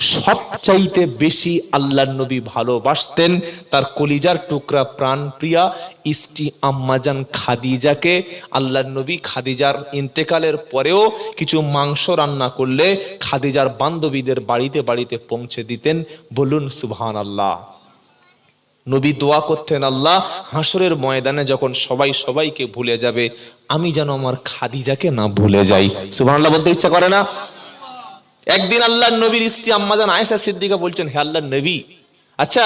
সবচাইতে বেশি আল্লাহ নবী ভালোবাসতেন তার কলিজার টুকরা প্রাণ প্রিয়া ইষ্টি আম্মাজান খাদিজাকে। আল্লাহ নবী খাদিজার ইন্তেকালের পরেও কিছু মাংস রান্না করলে খাদিজার বান্ধবীদের বাড়িতে বাড়িতে পৌঁছে দিতেন। বলুন সুবহান আল্লাহ নবী দোয়া করতেন, আল্লাহ হাসরের ময়দানে যখন সবাই সবাইকে ভুলে যাবে, আমি যেন আমার খাদিজাকে না ভুলে যাই। সুবহানাল্লাহ বলতে ইচ্ছা করে না? একদিন আল্লাহ নবীর স্ত্রী আম্মাজান আয়েশা সিদ্দিকা বলছেন, হে আল্লাহ নবী আচ্ছা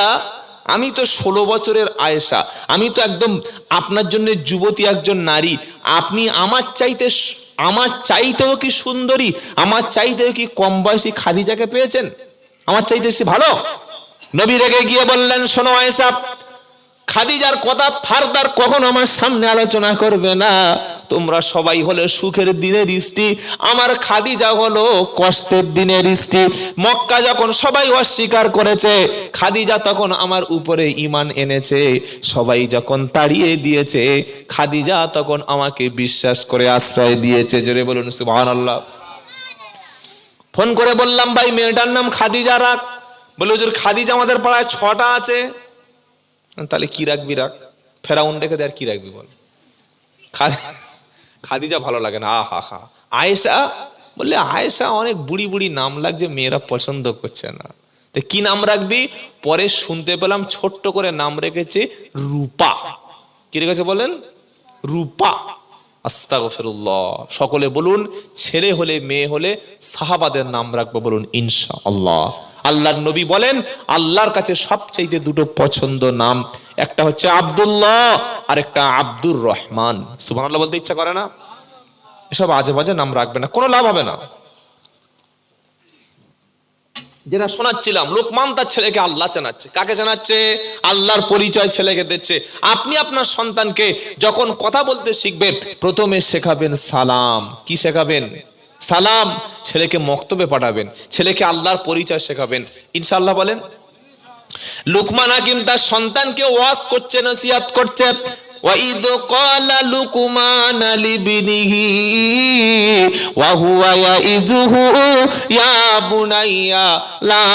আমি তো ষোলো বছরের আয়েশা, আমি তো একদম আপনার জন্য যুবতী একজন নারী, আপনি আমার চাইতে আমার চাইতেও কি সুন্দরী, আমার চাইতেও কি কম বয়সী খাদিজাকে পেয়েছেন? আমার চাইতে সে ভালো? নবী রেগে গিয়ে বললেন, শোনো আয়েশা, খাদিজার কথা ফারদার কখন আমার সামনে আলোচনা করবে না। তোমরা সবাই হলে সুখের দিনের স্ত্রী আমার খাদিজা হলো কষ্টের দিনের স্ত্রী মক্কা যখন সবাই অস্বীকার করেছে, খাদিজা তখন আমার উপরে ইমান এনেছে। সবাই যখন তাড়িয়ে দিয়েছে, খাদিজা তখন আমাকে বিশ্বাস করে আশ্রয় দিয়েছে। জোরে বলুন, সুবহানাল্লাহ। ফোন করে বললাম, ভাই, মেয়েটার নাম খাদিজা রাখ। বলে, হুজুর, খাদিজা আমাদের পাড়ায় ছটা আছে। তাহলে কি রাখবি রাখ? ফেরাউন রেখে দে আর কি রাখবি বল? খা- খাদিজা ভালো লাগে না, আহা হা আয়েশা বললে, আয়েশা অনেক বুড়ি বুড়ি নাম লাগছে, মেয়েরা পছন্দ করছে না। তো কি নাম রাখবি? পরে শুনতে পেলাম ছোট্ট করে নাম রেখেছে রূপা। কি রেখেছে বলেন? রূপা। আস্তাগফিরুল্লাহ। সকলে বলুন, ছেলে হলে, মেয়ে হলে সাহাবাদের নাম রাখব বলুন ইনশা আল্লাহ আল্লাহর নবী বলেন, আল্লাহর কাছে সবচাইতে দুটো পছন্দ নাম একটা হচ্ছে আব্দুল্লাহ আর একটা আব্দুর রহমান। সুবহানাল্লাহ বলতে ইচ্ছা করে না? এসব আজে বাজে নাম রাখবে না, কোনো লাভ হবে না। যেটা শোনাচ্ছিলাম, লোকমান তার ছেলেকে আল্লাহ চেনাচ্ছে। কাকে চেনাচ্ছে? আল্লাহর পরিচয় ছেলেকে দিচ্ছে। আপনি আপনার সন্তানকে যখন কথা বলতে শিখবেন, প্রথমে শেখাবেন সালাম। কি শেখাবেন? সালাম, ছেলেকে মক্তবে পাঠাবেন। ছেলেকে আল্লাহর পরিচয় শেখাবেন। ইনশাআল্লাহ বলেন লুকমান হাকিম তার সন্তানকে ওয়াজ করছে নসিহাত করছে وَإِذْ قَالَ لُقْمَانَ لِابْنِهِ وَهُوَ يَعِظُهُ يَا بُنَيَّ لَا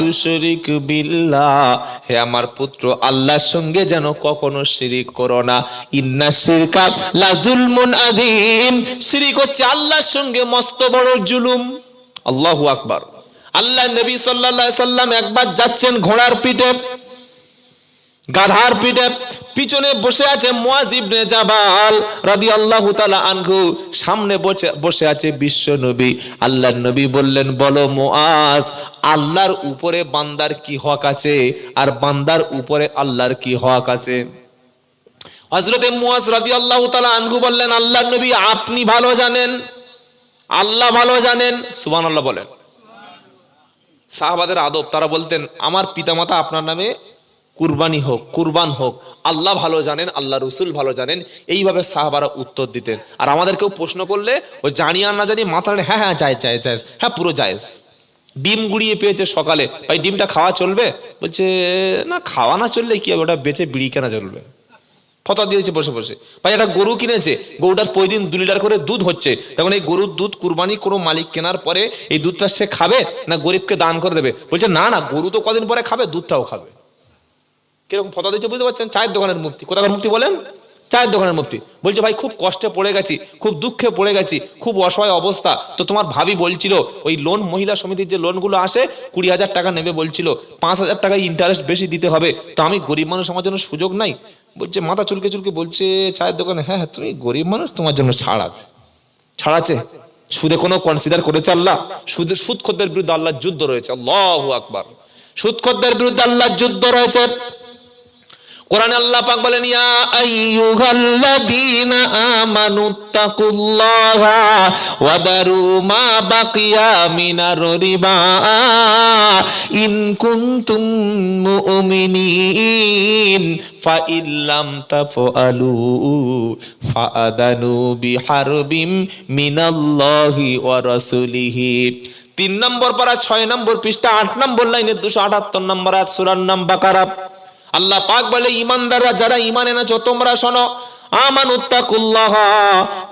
تُشْرِكْ بِاللَّهِ হে আমার পুত্র আল্লাহর সঙ্গে যেন কখনো শিরিক করো না ইন্না শিরকা লা যুলমুন আযীম শিরিক হচ্ছে আল্লাহর সঙ্গে মস্ত বড় জুলুম আল্লাহু আকবার আল্লাহ নবী আলাইহি সাল্লাম একবার যাচ্ছেন ঘোড়ার পিঠে, গাধার পিঠে, পিছনে বসে আছে মুয়াজ ইবনে জাবাল রাদিয়াল্লাহু তাআলা আনহু, সামনে বসে বসে আছে বিশ্ব নবী। আল্লাহর নবী বললেন, বলো মুআজ আল্লাহর উপরে বান্দার কি হক আছে? আর বান্দার উপরে আল্লাহর কি হক আছে? হযরতে মুয়াজ রাদিয়াল্লাহু তাআলা আনহু বললেন, আল্লাহর নবী আপনি ভালো জানেন, আল্লাহ ভালো জানেন। সুবহানাল্লাহ বলেন। সাহাবাদের আদব, তারা বলতেন, আমার পিতামাতা আপনার নামে কুরবানি হোক, কুরবান হোক। আল্লাহ ভালো জানেন, আল্লাহ রসুল ভালো জানেন। এইভাবে সাহাবারা উত্তর দিতেন। আর আমাদেরকেও প্রশ্ন করলে, ও জানি আর না জানি, মাথা হ্যাঁ হ্যাঁ যায় যায় যায় হ্যাঁ পুরো জায়েজ। ডিম গুড়িয়ে পেয়েছে সকালে। ভাই, ডিমটা খাওয়া চলবে? বলছে, না, খাওয়া না চললে কি হবে? ওটা বেচে বিড়ি কেনা চলবে। ফতা দিয়েছে, বসে বসে। ভাই, একটা গরু কিনেছে, গরুটার প্রতিদিন দু লিটার করে দুধ হচ্ছে। তখন এই গরুর দুধ কুরবানি কোনো মালিক কেনার পরে এই দুধটা সে খাবে না গরিবকে দান করে দেবে? বলছে, না না, গরু তো কদিন পরে খাবে, দুধটাও খাবে। কীরকম ফটো দিচ্ছে বুঝতে পারছেন? চায়ের দোকানের মুক্তি কোথাকার মুক্তি বলেন? চায়ের দোকানের মুক্তি বলছে, ভাই, খুব কষ্টে পড়ে গেছি, খুব দুঃখে পড়ে গেছি, খুব অসহায় অবস্থা। তো তোমার ভাবি বলছিল, ওই লোন মহিলা সমিতির যে লোনগুলো আসে, কুড়ি হাজার টাকা নেবে বলছিল, পাঁচ হাজার টাকা ইন্টারেস্ট বেশি দিতে হবে। তো আমি গরিব মানুষ, আমার জন্য সুযোগ নাই। বলছে, মাথা চুলকে চুলকে বলছে, চায়ের দোকানে হ্যাঁ হ্যাঁ তুমি গরিব মানুষ, তোমার জন্য ছাড় আছে। ছাড় আছে? সুদে কোনো কনসিডার করেছে আল্লাহ? সুদে সুদ খদ্দের বিরুদ্ধে আল্লাহর যুদ্ধ রয়েছে। আল্লাহ আকবার। সুদ খদ্দের বিরুদ্ধে আল্লাহর যুদ্ধ রয়েছে। কোরআনে আল্লাহ পাক বলেন, ইয়া আইয়ুহাল্লাযীনা আমানু তাকুল্লাহা ওয়া দারু মা বাকিয়া মিনার রিবা ইন কুনতুম মুমিনিন ফাইল্লাম তাফআলু ফাআদানু বিহারবিম মিনাল্লাহি ওয়া রাসূলিহি। তিন নম্বর পারা, ছয় নম্বর পৃষ্ঠা, আট নম্বর লাইনে দুশো আটাত্তর নম্বর আয়াত সূরার নাম বাকারা। আল্লাহ পাক বলে, ইমানদাররা যারা ইমান এনেছো, তোমরা শোনো আমান উত্তাকুল্লাহ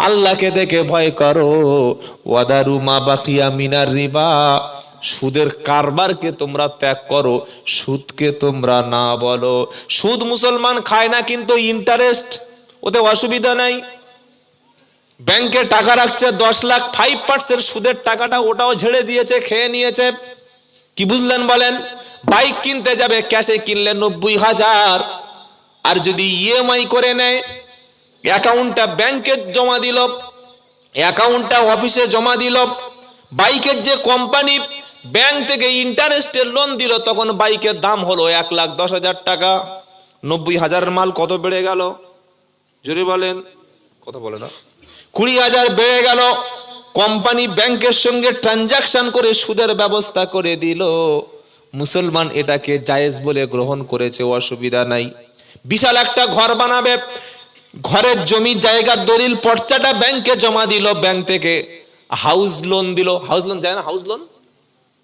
আল্লাহকে দেখে ভয় করো। ওয়াদারু মা বাকিয়া মিনার রিবা, সুদের কারবারকে তোমরা ত্যাগ করো, সুদকে তোমরা না বলো। সুদ মুসলমান খায় না, কিন্তু ইন্টারেস্ট ওতে অসুবিধা নাই। ব্যাংকে টাকা রাখছে, দশ লাখ ফাইভ পার্সেন্ট সুদের টাকাটা ওটাও ঝেড়ে দিয়েছে, খেয়ে নিয়েছে। কি বুঝলেন বলেন? বাইক কিনতে যাবে ক্যাশে কিনলে নব্বই হাজার। আর যদি ইএমআই করে নেয় অ্যাকাউন্টটা ব্যাংকে জমা দিল অ্যাকাউন্টটা অফিসে জমা দিল, বাইকের যে কোম্পানি ব্যাংক থেকে ইন্টারেস্টের লোন দিল, তখন বাইকের দাম হলো এক লাখ দশ হাজার টাকা। নব্বই হাজারের মাল কত বেড়ে গেল? জোরে বলেন। কথা বলে না? কুড়ি হাজার বেড়ে গেল। কোম্পানি ব্যাংকের সঙ্গে ট্রানজাকশন করে সুদের ব্যবস্থা করে দিল। মুসলমান এটাকে জায়েজ বলে গ্রহণ করেছে, অসুবিধা নাই। বিশাল একটা ঘর বানাবে, ঘরের জমি, জায়গার দলিল, পর্চাটা ব্যাংকে জমা দিল, ব্যাংক থেকে হাউস লোন দিল। হাউস লোন যায় না? House loan?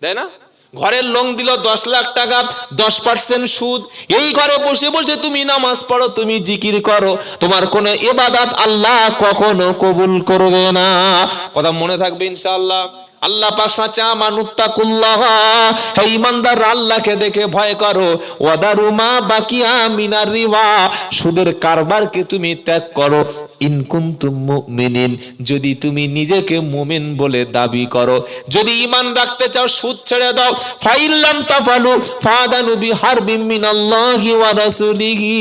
দেয় না? ঘরের লোন দিল, দশ লাখ টাকা, দশ পার্সেন্ট সুদ। এই ঘরে বসে বসে তুমি নামাজ পড়ো, তুমি জিকির করো। তোমার কোন এবাদাত আল্লাহ কখনো কবুল করবে না। কথা মনে থাকবে ইনশাআল্লাহ। আল্লাহ পাশা চা মানুত্তাকুল্লাহ। হে ইমানদার, আল্লাহকে দেখে ভয় করো। ওয়াদারুমা বাকিয়া মিনার রিবা সুদের কারবারকে তুমি ত্যাগ করো। ইনকুন্তুম মুমিনিন, যদি তুমি নিজেকে মুমিন বলে দাবি করো। যদি ঈমান রাখতে চাও, সুদ ছেড়ে দাও। ফাইল্লাম তাফালু ফাদানু বিহারবিম মিনাল্লাহি ওয়া রাসূলিহি।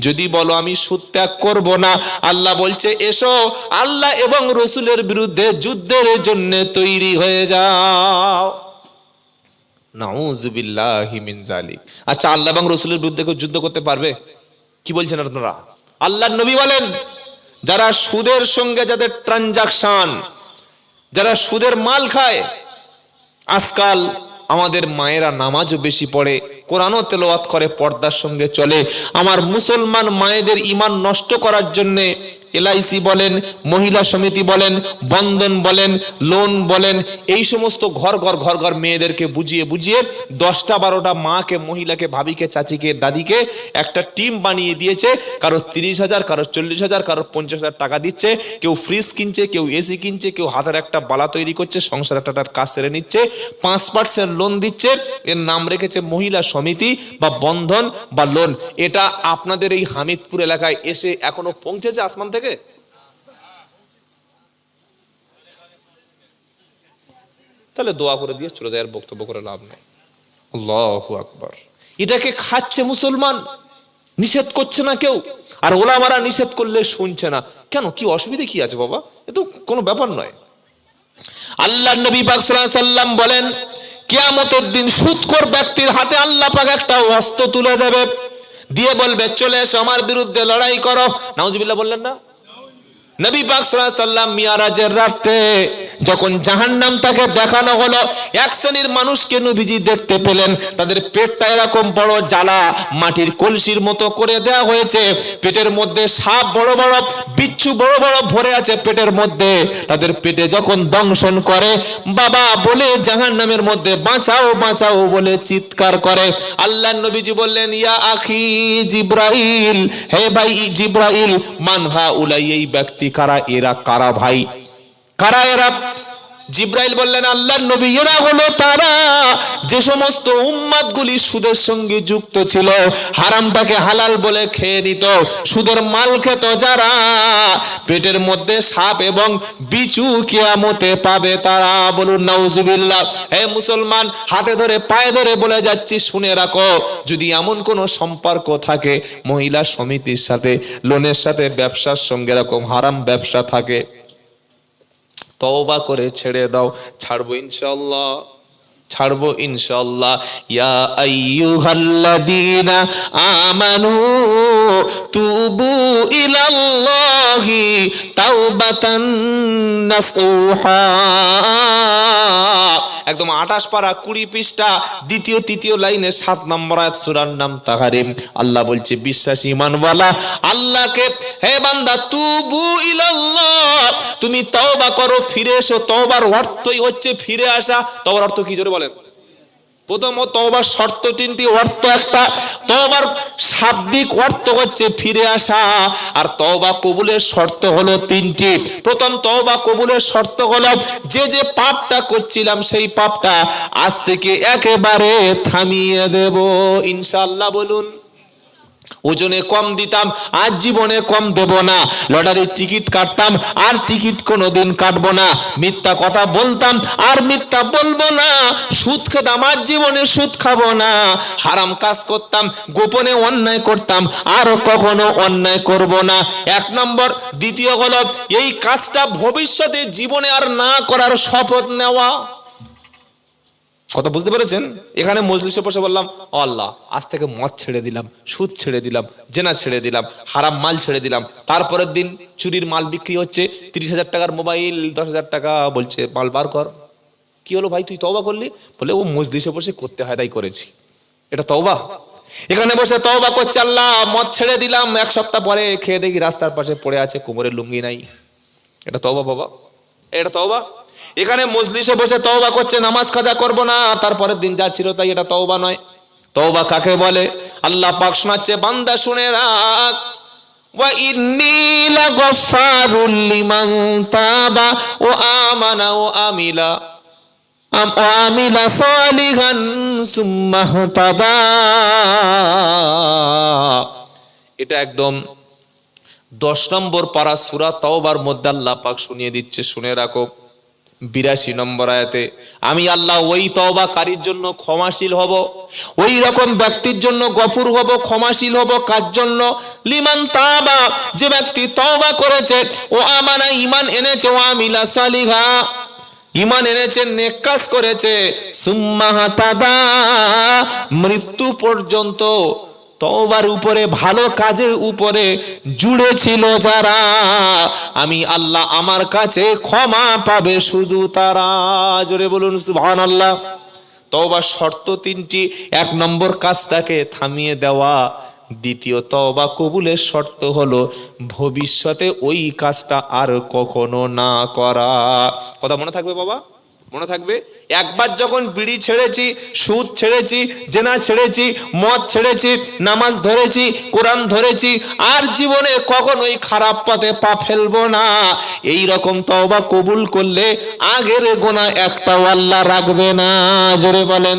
যদি বলো, আমি সুদ ত্যাগ করব না। আল্লাহ বলছে, এসো। আল্লাহ এবং রসুলের বিরুদ্ধে যুদ্ধের জন্য তৈরি হয়ে যাও। নাউজুবিল্লাহি মিন জালিক আচ্ছা আল্লাহ এবং রসুলের বিরুদ্ধে যুদ্ধ করতে পারবে? কি বলছেন আপনারা? আল্লাহর নবী বলেন, যারা সুদের সঙ্গে যাদের ট্রানজাকশন যারা সুদের মাল খায়, আজকাল আমাদের মায়েরা নামাজও বেশি পড়ে, কোরআনও তেলাওয়াত করে, পর্দার সঙ্গে চলে। আমার মুসলমান মায়েদের ইমান নষ্ট করার জন্যে এলআইসি বলেন, মহিলা সমিতি বলেন, বন্ধন বলেন, লোন বলেন, এই সমস্ত ঘর ঘর ঘর ঘর মেয়েদেরকে বুঝিয়ে বুঝিয়ে দশটা, বারোটা মাকে, মহিলাকে, ভাবিকে, চাচিকে, দাদিকে একটা টিম বানিয়ে দিয়েছে। কারও তিরিশ হাজার কারও চল্লিশ হাজার কারও পঞ্চাশ হাজার টাকা দিচ্ছে। কেউ ফ্রিজ কিনছে, কেউ এসি কিনছে, কেউ হাতের একটা বালা তৈরি করছে, সংসার একটা কাজ সেরে নিচ্ছে, পাঁচ পার্সেন্ট লোন দিচ্ছে। এর নাম রেখেছে মহিলা সমিতি বা বন্ধন বা লোন। এটা আপনাদের এই হামিদপুর এলাকায় এসে এখনও পৌঁছেছে আসমান থেকে? তাহলে দোয়া করে দিয়ে চলে যায়, আর বক্তব্য করে লাভ নেই। আল্লাহ আকবার। এটাকে খাচ্ছে মুসলমান, নিষেধ করছে না কেউ। আর ওলামারা নিষেধ করলে শুনছে না। কেন, কি অসুবিধা কি আছে বাবা? এ তো কোনো ব্যাপার নয়। আল্লাহ নবী পাক সাল্লাম বলেন, কিয়ামতের দিন সুদখোর ব্যক্তির হাতে আল্লাহ পাক একটা অস্ত্র তুলে দেবে। দিয়ে বলবে, চলে এসো, আমার বিরুদ্ধে লড়াই করো। নাউজুবিল্লাহ বললেন না? নবী পাক সাল্লাম মিয়ারাজের রাতে যখন জাহান্নাম তাকে দেখানো হলো, এক শ্রেণির মানুষকে নবীজি দেখতে পেলেন। তাদের পেটটা এরকম বড় জ্বালা, মাটির কলসির মতো করে দেয়া হয়েছে। পেটের মধ্যে সাপ বড় বড়, বিচ্ছু বড় বড় ভরে আছে পেটের মধ্যে। তাদের পেটে যখন দংশন করে, বাবা বলে জাহান্নামের মধ্যে বাঁচাও বাঁচাও বলে চিৎকার করে। আল্লাহ নবীজি বললেন, ইয়া আখি জিব্রাইল, হে ভাই জিব্রাইল, মানহা উলাই এই ব্যক্তি কারা এরা কারা ভাই? কারা এরা? জিব্রাইল বললেন, আল্লাহর নবী এরা হলো তারা। যে সমস্ত উম্মাদ গুলি সুদের সঙ্গে যুক্ত ছিল, হারামটাকে হালাল বলে খেয়ে নিত। সুদের মাল খেত যারা। পেটের মধ্যে সাপ এবং বিচু কেয়ামতে পাবে তারা। বলুন, নাউজুবিল্লাহ। হে মুসলমান, হাতে ধরে, পায়ে ধরে বলে যাচ্ছি, শুনে রাখো। যদি এমন কোনো সম্পর্ক থাকে, মহিলা সমিতির সাথে, লোনের সাথে, ব্যবসার সঙ্গে, এরকম হারাম ব্যবসা থাকে তওবা করে ছেড়ে দাও ছাড়বো ইনশাল্লাহ ছাড়বো ইনশাল্লাহ একদম আঠাশ পারা কুড়ি পৃষ্ঠা দ্বিতীয় তৃতীয় লাইনে সাত নম্বর আয়াত সূরার নাম তাহারিম। আল্লাহ বলছে, বিশ্বাসী ইমানওয়ালা আল্লাহকে, হে বান্দা, তুবু ইলাল্লাহ, তুমি তওবা করো, ফিরে এসো, তওবার অর্থই হচ্ছে ফিরে আসা। তওবার অর্থ কি জোরে বলেন? প্রথম তবার শর্ত তিনটি অর্থ একটা, তওবার শাব্দিক অর্থ হচ্ছে ফিরে আসা, আর তবা কবুলের শর্ত হলো তিনটি। প্রথম তবা কবুলের শর্ত হলো, যে যে পাপটা করছিলাম সেই পাপটা আজ থেকে একেবারে থামিয়ে দেব। ইনশাল্লাহ বলুন। ওজনে কম দিতাম, আর জীবনে কম দেব না। লটারির টিকিট কাটতাম, আর টিকিট কোনোদিন কাটবো না। মিথ্যা কথা বলতাম, আর মিথ্যা বলব না। সুদ খেতাম, আর জীবনে সুদ খাব না। হারাম কাজ করতাম, গোপনে অন্যায় করতাম আর কখনো অন্যায় করব না। এক নম্বর, দ্বিতীয় হলো এই কাজটা ভবিষ্যতে জীবনে আর না করার শপথ নেওয়া। কথা বুঝতে পেরেছেন? এখানে মজলিসে বসে বললাম, "ও আল্লাহ, আজ থেকে মদ ছেড়ে দিলাম, সুদ ছেড়ে দিলাম, জেনা ছেড়ে দিলাম, হারাম মাল ছেড়ে দিলাম। তারপরের দিন চুরির মাল বিক্রি হচ্ছে, তিরিশ হাজার টাকার মোবাইল, দশ হাজার টাকা বলছে, মাল বার কর। কি হলো ভাই, তুই তওবা করলি? বলে, ও মজলিসে বসে করতে হয়, তাই করেছি। এটা তওবা। এখানে বসে তওবা করছে আল্লাহ, মদ ছেড়ে দিলাম, এক সপ্তাহ পরে খেয়ে দেখি রাস্তার পাশে পড়ে আছে, কোমরের লুঙ্গি নাই। এটা তওবা বাবা। এটা তওবা। এখানে মজলিসে বসে তওবা করছে, নামাজ কাজা করব না তারপরের দিন যা ছিল তাই এটা তওবা নয়। তওবা কাকে বলে? আল্লাহ পাক শোনাচ্ছে, বান্দা শুনে রাখ। এটা একদম দশ নম্বর পারা সুরা তওবার মধ্যে আল্লাহ পাক শুনিয়ে দিচ্ছে, শুনে রাখো। বিরাশি নম্বর আয়াতে, আমি আল্লাহ ওই তওবাকারীর জন্য ক্ষমাশীল হব, ওই রকম ব্যক্তির জন্য গফুর হব, ক্ষমাশীল হব, কার জন্য? লিমান তাবা, যে ব্যক্তি তওবা করেছে, ও আমানা ইমান এনেছে, ও আমিলা সালিহা ইমান এনেছে, নেক কাজ করেছে সুম্মাহা তাদা মৃত্যু পর্যন্ত তওবার উপরে, ভালো কাজের উপরে জুড়ে ছিল যারা। আমি আল্লাহ আমার কাছে ক্ষমা পাবে শুধু তারা। জোরে বলুন সুবহান আল্লাহ তওবার শর্ত তিনটি। এক নম্বর কাজটাকে থামিয়ে দেওয়া। দ্বিতীয় তওবা কবুলের শর্ত হলো, ভবিষ্যতে ওই কাজটা আর কখনো না করা। কথা মনে থাকবে বাবা? মনে থাকবে? একবার যখন বিড়ি ছেড়েছি, সুদ ছেড়েছি, জেনা ছেড়েছি, মদ ছেড়েছি, নামাজ ধরেছি, কোরআন ধরেছি, আর জীবনে কখনোই খারাপ পথে পা ফেলব না। এই রকম তওবা কবুল করলে আগের গোনা একটাও আল্লাহ রাখবে না। জোরে বলেন।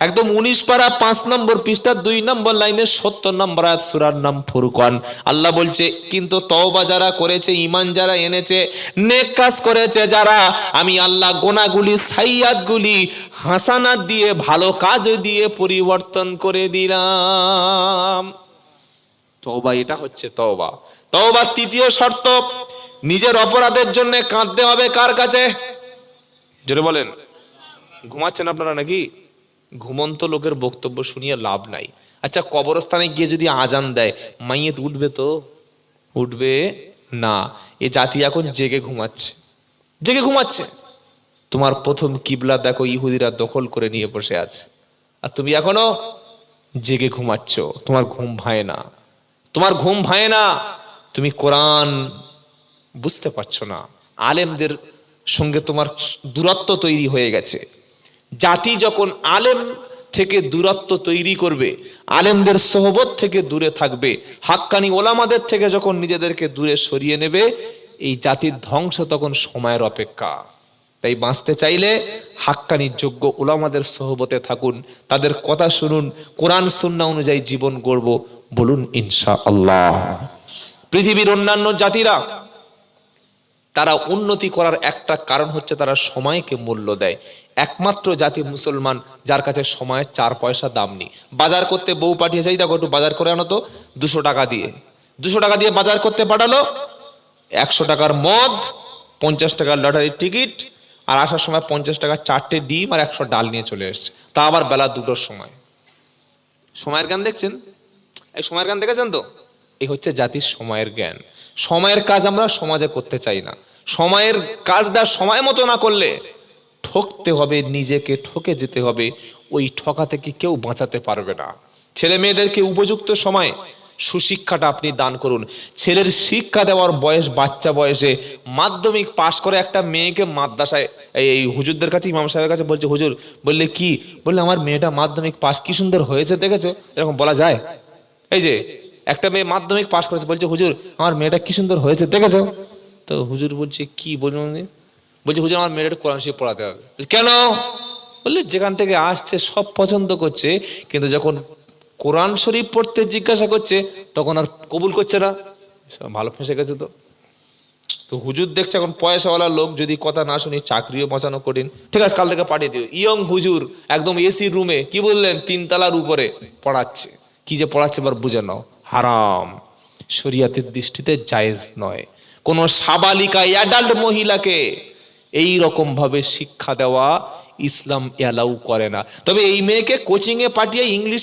একদম উনিশ পারা পাঁচ নম্বর পৃষ্ঠার দুই নম্বর লাইনের সত্তর নম্বর আয়াত সুরার নাম ফুরকান। আল্লাহ বলছে, কিন্তু তওবা যারা করেছে ইমান যারা এনেছে, নেক কাজ করেছে যারা, আমি আল্লাহ গোনাগুলি সাইয়াদগুলি হাসানাত দিয়ে, ভালো কাজ দিয়ে পরিবর্তন করে দিলাম। তওবা, এটা হচ্ছে তওবা। তওবার তৃতীয় শর্ত, নিজের অপরাধের জন্য কাঁদতে হবে কার কাছে? জোরে বলেন। ঘুমাচ্ছেন আপনারা নাকি? ঘুমন্ত লোকের বক্তব্য শুনিয়ে লাভ নাই। আচ্ছা কবরস্থানে গিয়ে যদি আজান দেয়, মাইয়েত উঠবে তো? উঠবে না। এ জাতি এখন জেগে ঘুমাচ্ছে। জেগে ঘুমাচ্ছে। তোমার প্রথম কিবলা দেখো, ইহুদিরা দখল করে নিয়ে বসে আছে। আর তুমি এখনও জেগে ঘুমাচ্ছ। তোমার ঘুম ভায় না। তোমার ঘুম ভায় না। তুমি কোরআন বুঝতে পারছ না। আলেমদের সঙ্গে তোমার দূরত্ব তৈরি হয়ে গেছে। জাতি যখন আলেম থেকে দূরত্ব তৈরি করবে, আলেমদের সোহবত থেকে দূরে থাকবে, হাক্কানি ওলামাদের থেকে যখন নিজেদেরকে দূরে সরিয়ে নেবে, এই জাতির ধ্বংস তখন সময়ের অপেক্ষা। তাই বাঁচতে চাইলে হাক্কানির যোগ্য ওলামাদের সোহবতে থাকুন, তাদের কথা শুনুন, কোরআন সুন্না অনুযায়ী জীবন গড়ব, বলুন ইনশা আল্লাহ পৃথিবীর অন্যান্য জাতিরা তারা উন্নতি করার একটা কারণ হচ্ছে তারা সময়কে মূল্য দেয়। একমাত্র জাতি মুসলমান যার কাছে সময়ের চার পয়সা দাম নেই। বাজার করতে বউ পাঠিয়েছে, এই দেখো একটু বাজার করে আনো তো, দুশো টাকা দিয়ে। দুশো টাকা দিয়ে বাজার করতে পাঠালো, একশো টাকার মদ, পঞ্চাশ টাকার লটারির টিকিট, আর আসার সময় পঞ্চাশ টাকার চারটে ডিম আর একশো ডাল নিয়ে চলে এসছে। তা আবার বেলা দুটোর সময়। সময়ের গান দেখছেন? এই সময়ের গান দেখেছেন তো? এই হচ্ছে জাতির সময়ের জ্ঞান। সময়ের কাজ আমরা সমাজে করতে চাই না। সময়ের কাজটা সময় মতো না করলে ঠকতে হবে, নিজেকে ঠকে যেতে হবে। ওই ঠকা থেকে কেউ বাঁচাতে পারবে না। ছেলে মেয়েদেরকে উপযুক্ত সময় সুশিক্ষাটা আপনি দান করুন। ছেলের শিক্ষা দেওয়ার বয়স, বাচ্চা বয়সে মাধ্যমিক পাশ করে একটা মেয়েকে মাদ্রাসায় এই হুজুরদের কাছে, ইমাম সাহেবের কাছে বলছে, হুজুর, বললে কি? বললে, আমার মেয়েটা মাধ্যমিক পাশ কি সুন্দর হয়েছে, দেখেছ? এরকম বলা যায়? এই যে একটা মেয়ে মাধ্যমিক পাশ করেছে, বলছে, হুজুর, আমার মেয়েটা কি সুন্দর হয়েছে, দেখেছ? তো হুজুর বলছে, কি বলুন উনি? বলছে, হুজুর, আমার মেয়েটা কোরআন শিখ পড়াতে হবে। কেন? বললে, যেখান থেকে আসছে, সব পছন্দ করছে, কিন্তু যখন কোরআন শরীফ পড়তে জিজ্ঞাসা করছে, তখন আর কবুল করছে না। সব ভালো ফেসে গেছে তো। তো হুজুর দেখছে, এখন পয়সাওয়ালা লোক যদি কথা না শুনি, চাকরিও বাঁচানো কঠিন। ঠিক আছে, কাল থেকে পাঠিয়ে দিও। ইয়ং হুজুর, একদম এসি রুমে, কি বললেন? তিনতলার উপরে পড়াচ্ছে। কি যে পড়াচ্ছে, এবার বুঝে নাও। হারাম। শরিয়াতের দৃষ্টিতে জায়েজ নয়। কোন সাবালিকা অ্যাডাল্ট মহিলাকে এই রকম ভাবে শিক্ষা দেওয়া ইসলাম অ্যালাউ করে না। তবে এই মেয়েকে কোচিং এ পাঠিয়ে ইংলিশ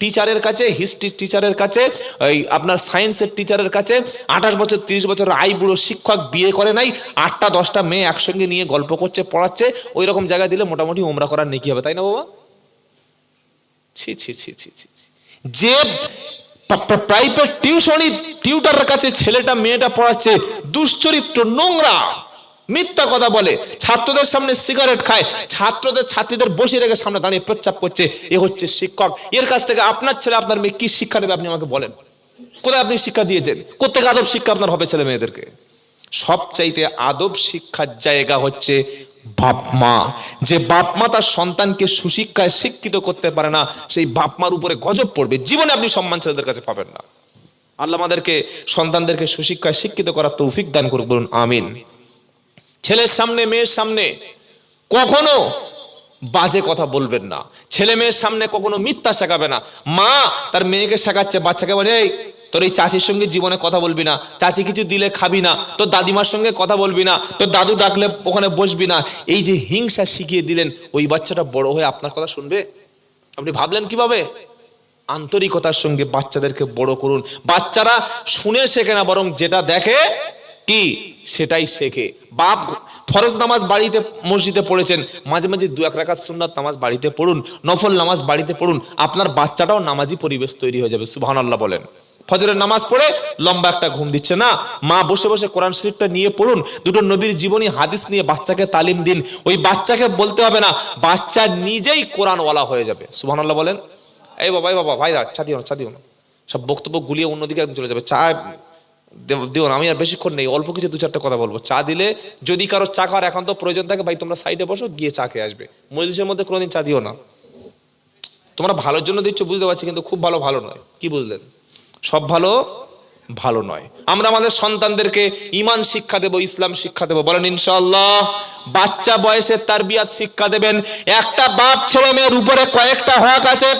টিচারের কাছে হিস্ট্রি টিচারের কাছে ওই আপনার সায়েন্সের টিচারের কাছে আঠাশ বছর, তিরিশ বছর আই বুড়ো শিক্ষক বিয়ে করে নাই, আটটা, দশটা মেয়ে একসঙ্গে নিয়ে গল্প করছে, পড়াচ্ছে, ওই রকম জায়গায় দিলে মোটামুটি ওমরা করার নেকি হবে, তাই না বাবা? ছি ছি ছি ছি ছি। যে প্রাইভেট টিউশনি টিউটারের কাছে ছেলেটা, মেয়েটা পড়াচ্ছে, দুশ্চরিত্র, নোংরা। মিথ্যা কথা বলে। ছাত্রদের সামনে সিগারেট খায়। ছাত্রদের, ছাত্রীদের বসে রেখে সামনে দাঁড়িয়ে প্রচ্চাপ করছে। এ হচ্ছে শিক্ষক। এর কাছ থেকে আপনার ছেলে, আপনার মেয়ে কি শিক্ষা নেবে আপনি আমাকে বলেন। কোথায় আপনি শিক্ষা দিয়েছেন? কোথেকে আদব শিক্ষা আপনার হবে ছেলে মেয়েদেরকে? সবচাইতে আদব শিক্ষার জায়গা হচ্ছে বাপ মা যে বাপ মা তার সন্তানকে সুশিক্ষায় শিক্ষিত করতে পারে না, সেই বাপ মার উপরে গজব পড়বে। জীবনে আপনি সম্মান ছেলেদের কাছে পাবেন না। আল্লাহ আমাদেরকে, সন্তানদেরকে সুশিক্ষায় শিক্ষিত করার তৌফিক দান করুক, বলুন, আমিন। ছেলের সামনে, মেয়ের সামনে কখনো বাজে কথা বলবেন না। ছেলে মেয়ের সামনে কখনো মিথ্যা শেখাবে না। মা তার মেয়েকে শেখাচ্ছে, বাচ্চাকে বলে, এই তোর এই চাচির সঙ্গে জীবনে কথা বলবি না, চাচি কিছু দিলে খাবি না, তোর দাদিমার সঙ্গে কথা বলবি না, তোর দাদু ডাকলে ওখানে বসবি না। এই যে হিংসা শিখিয়ে দিলেন, ওই বাচ্চাটা বড় হয়ে আপনার কথা শুনবে? আপনি ভাবলেন কীভাবে? আন্তরিকতার সঙ্গে বাচ্চাদেরকে বড় করুন। বাচ্চারা শুনে শেখে না, বরং যেটা দেখে কি, সেটাই শেখে। বাপ ফরজ নামাজ বাড়িতে, মসজিদে পড়েছেন, মাঝে মাঝে দু এক রাকাত সুন্নাত নামাজ বাড়িতে পড়ুন, নফল নামাজ বাড়িতে পড়ুন, আপনার বাচ্চাটাও নামাজি পরিবেশ তৈরি হয়ে যাবে সুবহান আল্লাহ বলেন। ফজরের নামাজ পড়ে লম্বা একটা ঘুম দিচ্ছে না। মা বসে বসে কোরআন শরীফটা নিয়ে পড়ুন। দুটো নবীর জীবনী, হাদিস নিয়ে বাচ্চাকে তালিম দিন। ওই বাচ্চাকে বলতে হবে না, বাচ্চা নিজেই কোরআনওয়ালা হয়ে যাবে। সুবহান আল্লাহ বলেন। এই বাবা এই বাবা, ভাইরা, চা দিও না, চা দিও না। সব বক্তব্য গুলিয়ে অন্যদিকে একদম চলে যাবে। চা দিও না, আমি আর বেশিক্ষণ নেই, অল্প কিছু দু চারটে কথা বলব। চা দিলে যদি কারও চা খাওয়ার এখন তো প্রয়োজন থাকে, ভাই, তোমরা সাইডে বসো, গিয়ে চা খেয়ে আসবে। মজলিসের মধ্যে কোনোদিন চা দিও না। তোমরা ভালোর জন্য দিচ্ছ, বুঝতে পারছি, কিন্তু খুব ভালো ভালো নয়। কি বুঝলেন? সব ভালো ভালো নয়। আমরা আমাদের সন্তানদেরকে ইমান শিক্ষা দেব, ইসলাম শিক্ষা দেব। বলেন ইনশাআল্লাহ, বাচ্চা বয়সে তার বিয়াত শিক্ষা দেবেন। একটা বাপ ছেলে মেয়ের উপরে কয়েকটা হক আছে।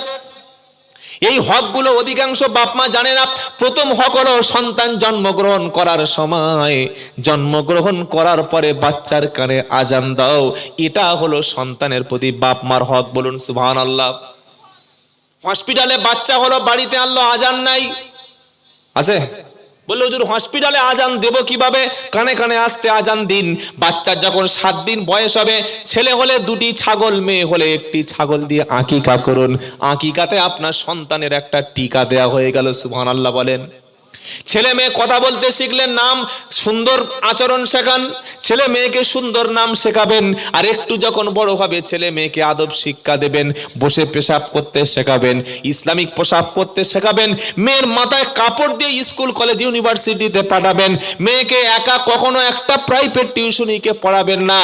এই হকগুলো অধিকাংশ বাপ মা জানে না। প্রথম হক হলো সন্তান জন্মগ্রহণ করার সময়। জন্মগ্রহণ করার পরে বাচ্চার কানে আজান দাও। এটা হলো সন্তানের প্রতি বাপ মার হক। বলুন সুবহান আল্লাহ হসপিটালে বাচ্চা হলো, বাড়িতে আনলো, আজান নাই। আছে? বলল, হুজুর হসপিটালে আজান দেব কীভাবে? কানে কানে আসতে আজান দিন। বাচ্চার যখন সাত দিন বয়স হবে, ছেলে হলে দুটি ছাগল, মেয়ে হলে একটি ছাগল দিয়ে আঁকিকা করুন আঁকিকাতে আপনার সন্তানের একটা টিকা দেয়া হয়ে গেল সুভান আল্লাহ বলেন। ছেলে মেয়ে কথা বলতে শিখলে নাম সুন্দর আচরণ শেখান। ছেলে মেয়েকে সুন্দর নাম শেখাবেন, আর একটু যখন বড় হবে ছেলে মেয়েকে আদব শিক্ষা দেবেন, বসে পেশাব করতে শেখাবেন, ইসলামিক পোশাক করতে শেখাবেন, মেয়ের মাথায় কাপড় দিয়ে স্কুল, কলেজ, ইউনিভার্সিটিতে পাঠাবেন, মেয়েকে একা কখনো একটা প্রাইভেট টিউশনিকে পড়াবেন না।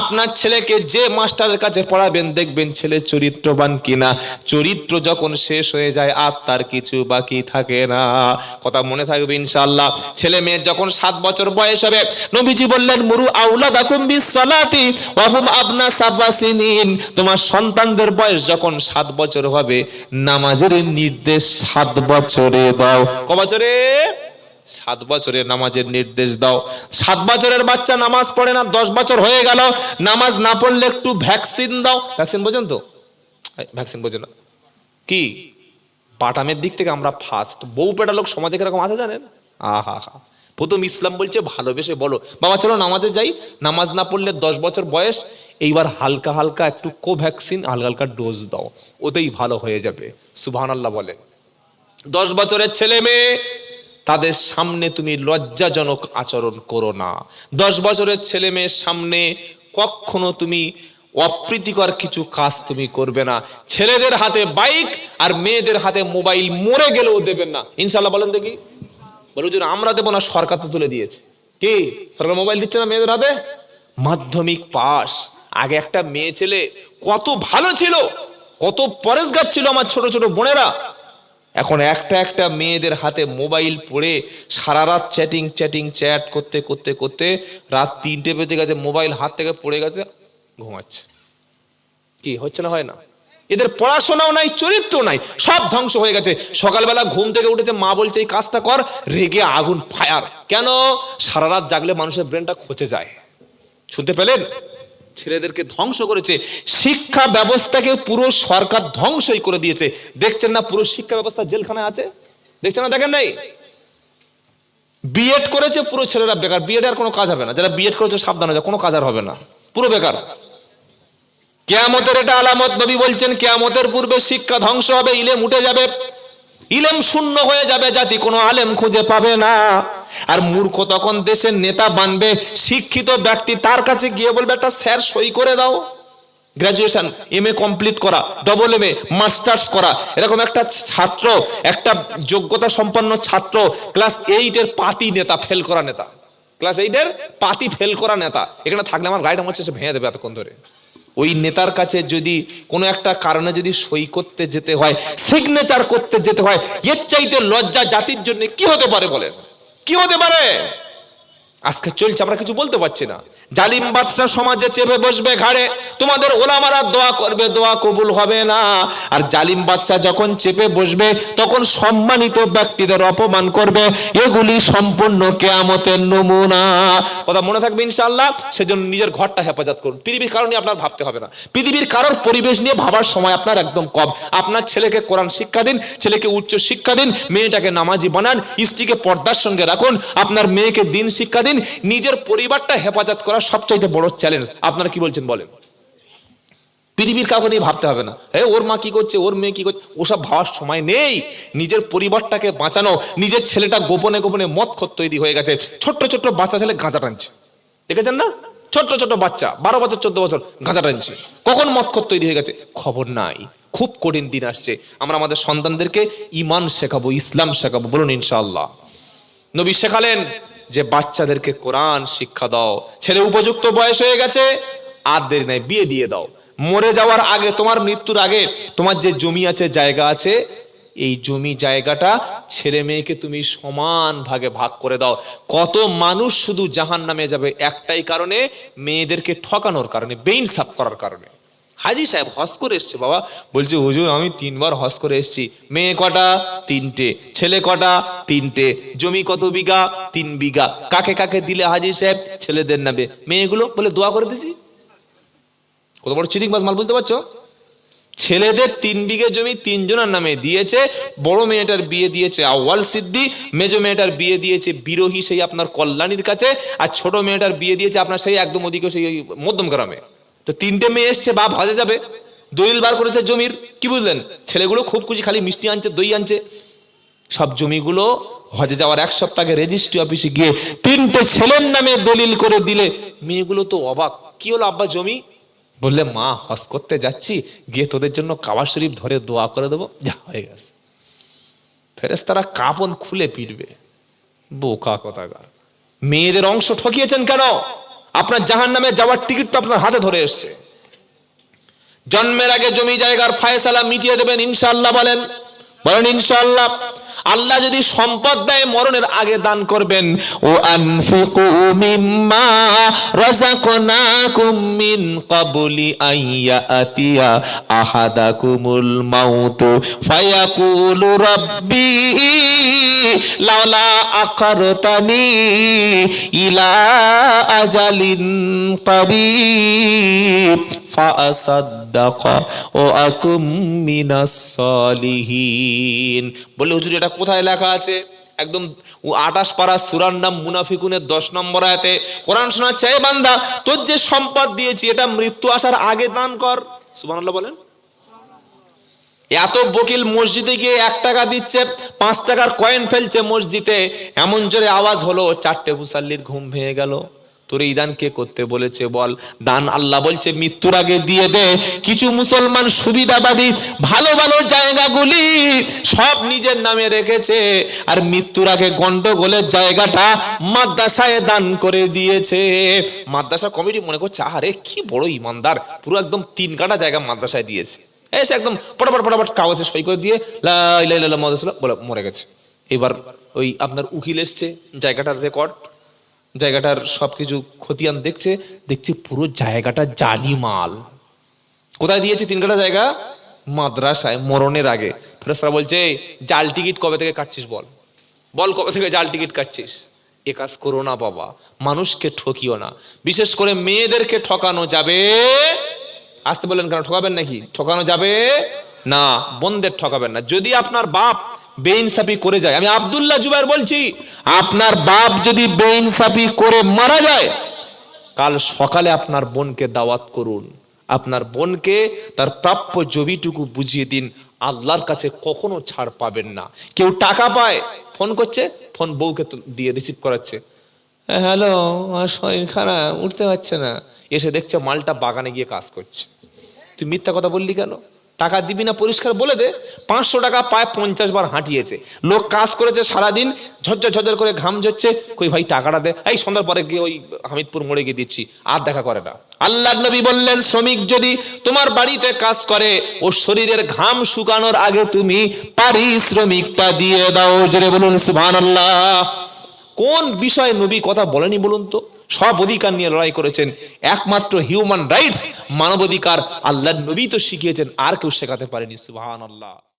আপনার ছেলেকে যে মাস্টারের কাছে পড়াবেন, দেখবেন ছেলে চরিত্রবান কিনা। চরিত্র যখন শেষ হয়ে যায়, আর তার কিছু বাকি থাকে না। কথা মনে থাকবে ইনশাআল্লাহ। ছেলে মেয়ের যখন সাত বছর বয়স হবে, নবীজি বললেন, মুরু আউলাদাকুম বিসসালাতি ওয়া হুম আবনা সাবা সিনিন তোমার সন্তানদের বয়স যখন সাত বছর হবে, নামাজের নির্দেশ সাত বছরে দাও। ক বছরে? সাত বছরে নামাজের নির্দেশ দাও। সাত বছরের বাচ্চা নামাজ পড়ে না, দশ বছর হয়ে গেল, নামাজ না পড়লে একটু ভ্যাকসিন দাও। ভ্যাকসিন বোঝেন তো? ভ্যাকসিন বোঝেন কি? পাটামের দিক থেকে আমরা ফার্স্ট বউ পেটা লোক সমাজে কীরকম আছে জানেন? আহা হা। প্রথম ইসলাম বলছে, ভালোবেসে বলো। বাবা, চলো নামাজে যাই। নামাজ না পড়লে দশ বছর বয়স। এইবার হালকা হালকা একটু কোভ্যাক্সিন, হালকা হালকা ডোজ দাও। ওতেই ভালো হয়ে যাবে। সুবহান আল্লাহ বলে। দশ বছরের ছেলে মেয়ে, তাদের সামনে তুমি লজ্জাজনক আচরণ করো না। দশ বছরের ছেলে মেয়ের সামনে কখনো তুমি অপ্রীতিকর কিছু কাজ তুমি করবে না। ছেলেদের হাতে বাইক আর মেয়েদের হাতে মোবাইল মরে গেলেও দেবেন না। ইনশাল্লাহ বলেন দেখি। বলে, হুজুর, আমরা দেবো না, সরকার তো তুলে দিয়েছে। কি? সরকার মোবাইল দিচ্ছে না মেয়েদের হাতে? মাধ্যমিক পাস আগে একটা মেয়ে ছেলে কত ভালো ছিল, কত পরেশগার ছিল আমার ছোট ছোট বোনেরা। এখন একটা একটা মেয়েদের হাতে মোবাইল পড়ে সারা রাত চ্যাটিং চ্যাটিং, চ্যাট করতে করতে করতে রাত তিনটে বেজে গেছে, মোবাইল হাত থেকে পড়ে গেছে। ঘুমাচ্ছে। কি, হচ্ছে না হয় না? এদের পড়াশোনাও নাই চরিত্র নাই, সব ধ্বংস হয়ে গেছে। সকালবেলা ঘুম থেকে উঠেছে, মা বলছে, এই কাজটা কর, রেগে আগুন, ফায়ার। কেন? সারা রাত জাগলে মানুষের ব্রেনটা খচে যায়। শুনতে পেলেন? ছেলেদেরকে ধ্বংস করেছে। শিক্ষা ব্যবস্থাকে পুরো সরকার ধ্বংসই করে দিয়েছে। দেখছেন না পুরো শিক্ষা ব্যবস্থা জেলখানায় আছে? দেখছেন না, দেখেন নাই? বিএড করেছে, পুরো ছেলেরা বেকার। বিএড আর কোনো কাজ হবে না। যারা বিএড করেছে, সাবধান হয়ে কোনো কাজ আর হবে না। পুরো বেকার। কেয়ামতের এটা আলামত নবী বলছেন, কেয়ামতের পূর্বে শিক্ষা ধ্বংস হবে, ইলেম উঠে যাবে। ইলেম শূন্য হয়ে যাবে, জাতি কোনো আলেম খুঁজে পাবে না। আর মূর্খ তখন দেশের নেতা বানবে, শিক্ষিত ব্যক্তি তার কাছে গিয়ে বলবে, একটা স্যার সই করে দাও। গ্রাজুয়েশন এম এ কমপ্লিট করা ডবল এম এ মাস্টার্স করা। এরকম একটা ছাত্র, একটা যোগ্যতা সম্পন্ন ছাত্র ক্লাস এইটের পাতি নেতা ফেল করা নেতা। ক্লাস এইটের পাতি ফেল করা নেতা। এখানে থাকলে আমার গাড়িটা মনে হচ্ছে সে ভেঙে দেবে এতক্ষণ ধরে। ওই নেতার কাছে যদি কোনো একটা কারণে যদি সই করতে যেতে হয় সিগনেচার করতে যেতে হয়, এর চাইতে লজ্জা জাতির জন্য কি হতে পারে বলেন? কি হতে পারে? আজকে চলছে, আমরা কিছু বলতে পারছি না। জালিম বাদশা সমাজে চেপে বসবে ঘাড়ে। তোমাদের ওলামারা দোয়া করবে, দোয়া কবুল হবে না। আর জালিম বাদশা যখন চেপে বসবে, তখন সম্মানিত ব্যক্তিদের অপমান করবে। এগুলি সম্পূর্ণ কেয়ামতের নমুনা। কথা মনে থাকবে ইনশাল্লাহ সেজন্য নিজের ঘরটা হেফাজত করুন। পৃথিবীর কারণে আপনার ভাবতে হবে না। পৃথিবীর কারোর পরিবেশ নিয়ে ভাবার সময় আপনার একদম কম। আপনার ছেলেকে কোরআন শিক্ষা দিন, ছেলেকে উচ্চ শিক্ষা দিন, মেয়েটাকে নামাজি বানান, স্ত্রীকে পর্দার সঙ্গে রাখুন, আপনার মেয়েকে দিন শিক্ষা দিন, নিজের পরিবারটা হেফাজত করা সবচাইতে বড় চ্যালেঞ্জ আপনারা কি বলছেন বলেন? পৃথিবীর কাউকে নিয়ে ভাবতে হবে না। হ্যাঁ ওর মা কি করছে, ওর মেয়ে কি করছে, ওসব ভাবার সময় নেই। নিজের পরিবারটাকে বাঁচানো, নিজের ছেলেটা গোপনে গোপনে মদ খত তৈরি হয়ে গেছে। ছোট্ট ছোট্ট বাচ্চা ছেলে গাঁজা টানছে। দেখেছেন না? ছোট্ট ছোট্ট বাচ্চা, বারো বছর, চোদ্দ বছর, গাঁজা টানছে। কখন মদ খত তৈরি হয়ে গেছে? খবর নাই। খুব কঠিন দিন আসছে। আমরা আমাদের সন্তানদেরকে ইমান শেখাবো, ইসলাম শেখাবো, বলুন ইনশাআল্লাহ। নবী শেখালেন যে বাচ্চাদেরকে কোরআন শিক্ষা দাও। ছেলে উপযুক্ত বয়স হয়ে গেছে, আর দেরি নাই, বিয়ে দিয়ে দাও। মরে যাওয়ার আগে, তোমার মৃত্যুর আগে, তোমার যে জমি আছে, জায়গা আছে, এই জমি জায়গাটা ছেলে মেয়েকে তুমি সমান ভাগে ভাগ করে দাও। কত মানুষ শুধু জাহান নামে যাবে একটাই কারণে, মেয়েদেরকে ঠকানোর কারণে বেইন সাফ করার কারণে। হাজি সাহেব হজ করে এসছে, বাবা। বলছে, হুজুর, আমি তিনবার হজ করে এসেছি। মেয়ে কটা? তিনটে। ছেলে কটা? তিনটে। জমি কত বিঘা? তিন বিঘা। কাকে কাকে দিলে হাজি সাহেব? ছেলেদের নামে। মেয়েগুলো বলে, দোয়া করে দিছি। কত বড় চিটিং বাস মাল বুঝতে পারছ? ছেলেদের তিন বিঘে জমি তিনজনের নামে দিয়েছে। বড় মেয়েটার বিয়ে দিয়েছে আওয়াল সিদ্দি, মেজো মেয়েটার বিয়ে দিয়েছে বিরোহী সেই আপনার কল্যাণীর কাছে, আর ছোট মেয়েটার বিয়ে দিয়েছে আপনার সেই একদম ওদিকে সেই মধ্যম গ্রামে তো তিনটে মেয়ে এসছে, বাপ হজে যাবে। দলিল বার করেছে জমির। কি বুঝলেন? ছেলেগুলো খুব খুশি, খালি মিষ্টি আনছে, দই আনছে। সব জমিগুলো হজে যাওয়ার এক সপ্তাহ রেজিস্ট্রি অফিসে গিয়ে তিনটে ছেলের নামে দলিল করে দিলে। মেয়েগুলো তো অবাক। কি হলো আব্বা জমি? বললে, মা, হজ করতে যাচ্ছি। গিয়ে তোদের জন্য কাবা শরীফ ধরে দোয়া করে দেবো। যা, হয়ে গেছে। ফেরেস তারা কাপন খুলে পিটবে। বোকা কথাকার। মেয়েদের অংশ ঠকিয়েছেন কেন? আপনার জাহান নামে যাওয়ার টিকিট তো আপনার হাতে ধরে এসছে। জন্মের আগে জমি জায়গার ফায়সালা মিটিয়ে দেবেন ইনশাল্লাহ বলেন। বলেন, ইনশাআল্লাহ। আল্লাহ যদি সম্পদ দেয়, মরণের আগে দান করবেন। ও আনফিকু মিম্মা রাযাকনাকুম মিন ক্বাবলি আইয়াতিয়া আহাদাকুমুল মাউত। ফায়াকুলু রাব্বি লাউলা আকারতানি ইলা আজালিন ক্বারীব ফাআসাদ্দাকা ও আকুম মিনাস সালিহিন। বলে হুজুর, এটা কোথায় লেখা আছে? একদম আটাশ পাড়া সুরার নাম মুনাফিকুনের দশ নম্বর আয়াতে। কোরআন শোনা চাই বান্দা, তোর যে সম্পদ দিয়েছি, এটা মৃত্যু আসার আগে দান কর। সুবহানাল্লাহ বলেন। এত বকিল মসজিদে গিয়ে এক টাকা দিচ্ছে, পাঁচ টাকার কয়েন ফেলছে মসজিদে, এমন জোরে আওয়াজ হলো, চারটে মুসাল্লির ঘুম ভেঙে গেল। তোর এই দান কে করতে বলেছে বল? দান আল্লাহ বলছে, মৃত্যুর আগে দিয়ে দে। কিছু মুসলমান সুবিধাবাদী, ভালো ভালো জায়গাগুলি সব নিজের নামে রেখেছে। আর মৃত্যুর আগে গন্ডগোলের জায়গাটা মাদ্রাসায় দান করে দিয়েছে। মাদ্রাসা কমিটি মনে করছে আরে কি বড় ইমানদার। পুরো একদম তিন কাটা জায়গা মাদ্রাসায় দিয়েছে। এসে একদম পটাপট পটাপট কাগজে সই করে দিয়ে, লা ইলাহা ইল্লাল্লাহ মুহাম্মাদুর বলে মরে গেছে। এবার ওই আপনার উকিল এসছে, জায়গাটার রেকর্ড জায়গাটার সবকিছু খতিয়ান দেখছে দেখছে পুরো জায়গাটা জালি মাল কোথায় দিয়েছে তিন কাটা জায়গা? মাদ্রাসায়, মরণের আগে। ফেরেস্তারা বলছে জাল টিকিট কবে থেকে কাটছিস বল? বল কবে থেকে জাল টিকিট কাটছিস? এ কাজ করো না বাবা, মানুষকে ঠকিও না। বিশেষ করে মেয়েদেরকে ঠকানো যাবে? আসতে বললেন কেন, ঠকাবেন নাকি? ঠকানো যাবে? না, বোনদের ঠকাবেন না। যদি আপনার বাপ বেইনসাফি করে যায়। আমি আব্দুল্লাহ জুবাইর বলছি, আপনার বাপ যদি বেইনসাফি করে মারা যায়, কাল সকালে আপনার বোনকে দাওয়াত করুন। আপনার বোনকে তার প্রাপ্য জবিটুকু বুঝিয়ে দিন। আল্লাহর কাছে কখনো ছাড় পাবেন না। কেউ টাকা পায়, ফোন করছে, ফোন বউকে দিয়ে রিসিভ করাচ্ছে। হ্যালো, আমার শরীর খারাপ, উঠতে পারছে না। এসে দেখছে মালটা বাগানে গিয়ে কাজ করছে। তুই মিথ্যা কথা বললি কেন? টাকা দিবি না পরিষ্কার বলে দে। পাঁচশো টাকা পায় পঞ্চাশ বার হাঁটিয়েছে। লোক কাজ করেছে সারাদিন, ঝরঝর ঝরঝর করে ঘাম ঝরছে। কই ভাই, টাকাটা দে। এই সন্ধ্যার পরে গিয়ে ওই হামিদপুর মোড়ে গিয়ে দিচ্ছি, আর দেখা করে না। আল্লাহ নবী বললেন, শ্রমিক যদি তোমার বাড়িতে কাজ করে ও শরীরের ঘাম শুকানোর আগে তুমি পারিশ্রমিকটা দিয়ে দাও। জেরে বলুন, সুবহানাল্লাহ। কোন বিষয়ে নবী কথা বলেনি বলুন তো? সব অধিকার নিয়ে লড়াই করেছেন। একমাত্র হিউম্যান রাইটস মানবাধিকার আল্লাহ নবী তো শিখিয়েছেন, আর কেউ শেখাতে পারেনি, সুবহানাল্লাহ।